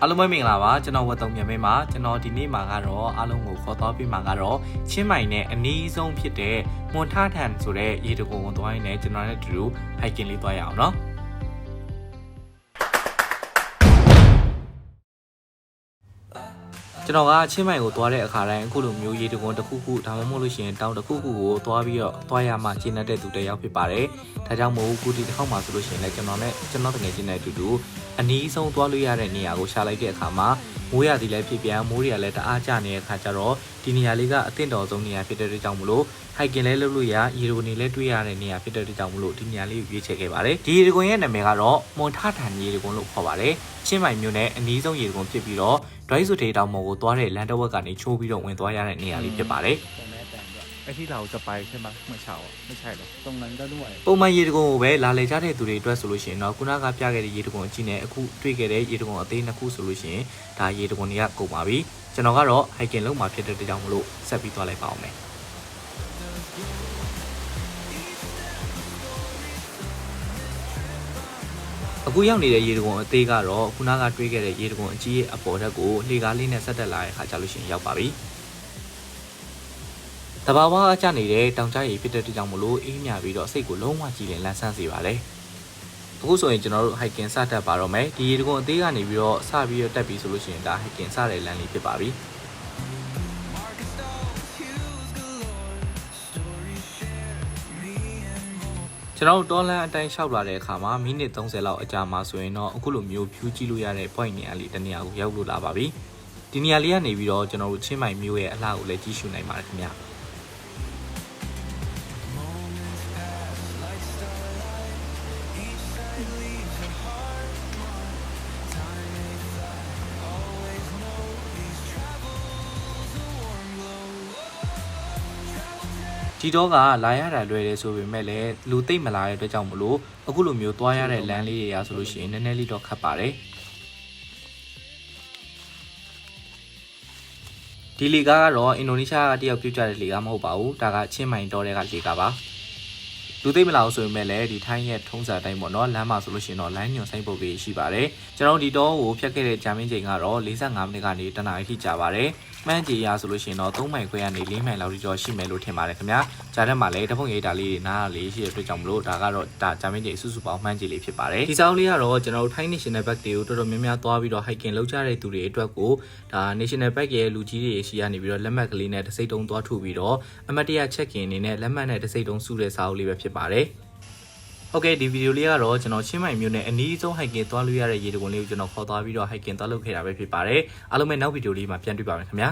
အားလုံးပဲမင်္ဂလာပါကျွန်တော်ဝတ်တုံမြန်မင်းပါကျွန်တော်ဒီနေ့မှာကတော့အားလုံးကိုခေါ်တော်ပြီးမှာကတော့ချင်းမိုင်နဲ့အနီးဆုံးဖြစ်တဲ့မွန်ထထန်ဆိုတဲ့ရေတကုံကိုသွားရင်းနဲ့ကျွန်တော်နဲ့အတူတူ hiking လေးသွားရအောင်နော် ကျွန်တော်ကချင်းမိုင်ကိုသွားတဲ့အခါတိုင်းအခုလိုမျိုးရေတကုံတစ်ခုခုဒါမှမဟုတ်လို့ရှိရင်တောင်တစ်ခုခုကိုသွားပြီးတော့သွားရမှကျင်းတဲ့သူတစ်ယောက်ဖြစ်ပါတယ်ဒါကြောင့်မို့ခုဒီတစ်ခေါက်မှာဆိုလို့ရှိရင်လည်းကျွန်တော်နဲ့ကျွန်တော်တကယ်ချင်းတဲ့အတူတူအနီးဆုံးသွားလို့ရတဲ့နေရာကိုရှာလိုက်တဲ့အခါမှာမိုးရသည်လည်းဖြစ်ပြန်မိုးတွေကလည်းတအားကျနေတဲ့အခါကျတော့ဒီနေရာလေးကအသင့်တော်ဆုံးနေရာဖြစ်တဲ့အတွက်ကြောင့်မလို့ hiking လဲလုပ်လို့ရရေဒဂုံနေလဲတွေ့ရတဲ့နေရာဖြစ်တဲ့အတွက်ကြောင့်မလို့ဒီနေရာလေးကိုရွေးချယ်ခဲ့ပါတယ်ဒီရေဒဂုံရဲ့နာမည်ကတော့မွန်ထထန်ရေဒဂုံလို့ခေါ်ပါတယ်ချင်းမိုင်မြို့နယ်အနီးဆုံးရေဒဂုံဖြစ်ပြီးတော့ဒိုင်းစုထေတောင်ပေါ်ကိုသွားတဲ့လမ်းတစ်ဝက်ကနေချိုးပြီးတော့ဝင်သွားရတဲ့နေရာလေးဖြစ်ပါတယ် အဲ့ဒီလာကိုစပိုင်ဖြစ်မှာမချအောင်မချိုက်တော့တုံလန်တော့ရတယ်ပုံမှန်ရေတကုံကိုပဲလာလေကြတဲ့သူတွေအတွက်ဆိုလို့ရှိရင်တော့ခုနကပြခဲ့တဲ့ရေတကုံအကြီးနဲ့အခုတွေ့ခဲ့တဲ့ရေတကုံအသေးနှစ်ခုဆိုလို့ရှိရင်ဒါရေတကုံတွေကကုန်ပါပြီကျွန်တော်ကတော့ hiking လုပ်မှာဖြစ်တဲ့တကြောင်မလို့ဆက်ပြီးသွားလိုက်ပါအောင်မယ်အခုရောက်နေတဲ့ရေတကွန်အသေးကတော့ခုနကတွေးခဲ့တဲ့ရေတကွန်အကြီးရဲ့အပေါ်ဘက်ကိုလှေကားလေးနဲ့ဆက်တက်လာတဲ့အခါကျလို့ရှိရင်ရောက်ပါပြီ။ တဘာဝအကျနေတဲ့တောင်ကျရေဖြစ်တဲ့အတွက်ကြောင့်မလို့အေးမြပြီးတော့စိတ်ကိုလုံးဝကြည်လင်လန်းဆန်းစေပါလေအခုဆိုရင်ကျွန်တော်တို့ hiking စတက်ပါတော့မယ်ဒီရေတကုံအသေးကနေပြီးတော့စပြီးတော့တက်ပြီဆိုလို့ရှိရင်ဒါ hiking စတဲ့လမ်းလေးဖြစ်ပါပြီကျွန်တော်တို့တောလန်အတိုင်းလျှောက်လာတဲ့အခါမှာမိနစ်30လောက်အကြာမှာဆိုရင်တော့အခုလိုမျိုး view ကြည့်လို့ရတဲ့ point နေရာလေးတစ်နေရာကိုရောက်လို့လာပါပြီဒီနေရာလေးကနေပြီးတော့ကျွန်တော်တို့ချင်းမိုင်မျိုးရဲ့အလှကိုလည်းကြည့်ရှုနိုင်ပါတယ်ခင်ဗျာ ဒီတော့ကလာရတာလွယ်တယ်ဆိုပေမဲ့လည်းလူသိမ့်မလာတဲ့အတွက်ကြောင့်မလို့အခုလိုမျိုးသွားရတဲ့လမ်းလေးတွေရာဆိုလို့ရှိရင်နည်းနည်းလေးတော့ခက်ပါတယ်ဒီလီကားကတော့အင်ဒိုနီးရှားကတယောက်ပြုတ်ကြတဲ့လီကားမဟုတ်ပါဘူးဒါကချင်းမိုင်တော်တဲ့ကလီကားပါလူသိမ့်မလာဘူးဆိုပေမဲ့လည်းဒီထိုင်းရဲ့ထုံးစံအတိုင်းပေါ့နော်လမ်းမှာဆိုလို့ရှိရင်တော့လိုင်းညွန်ဆိုင်ပုတ်လေးရှိပါတယ်ကျွန်တော်ဒီတော့ကိုဖြတ်ခဲ့တဲ့ဂျာမင်းချိန်ကတော့45မိနစ်ကနေတနာရီထိကြာပါတယ် မှန်းကြည့်ရဆိုလို့ရှိရင်တော့3မိုင်ခွဲကနေ4မိုင်လောက်ထိကျော်ရှိမယ်လို့ထင်ပါတယ်ခင်ဗျာဂျာတက်မှာလည်းတဖုံရိတ်တာလေးတွေနားလေးရှိတဲ့အတွက်ကြောင့်မလို့ဒါကတော့ဒါဂျာမင်းချိန်စုစုပေါင်းမှန်းကြည့်လေးဖြစ်ပါတယ်ဒီဆောင်လေးကတော့ကျွန်တော်တို့ Thai National Bank တွေကိုတော်တော်များများသွားပြီးတော့ hiking လုပ်ကြတဲ့သူတွေအတွက်ကိုဒါ National Bank ရဲ့လူကြီးတွေရှိရနေပြီးတော့လက်မှတ်ကလေးနဲ့တစ်စိတ်တုံးသွားထုတ်ပြီးတော့အမတ်တရ check in အနေနဲ့လက်မှတ်နဲ့တစ်စိတ်တုံးစုတဲ့စာအုပ်လေးပဲဖြစ်ပါတယ် ဟုတ်ကဲ့ဒီဗီဒီယိုလေးကတော့ကျွန်တော်ချင်းမိုင်မျိုးနဲ့အနီးဆုံး hiking သွားလို့ရတဲ့ရေတံခွန်လေးကိုကျွန်တော်ခေါ်သွားပြီးတော့ hiking သွားလုပ်ခဲ့တာပဲဖြစ်ပါတယ်အားလုံးပဲနောက်ဗီဒီယိုလေးမှာပြန်တွေ့ပါမယ်ခင်ဗျာ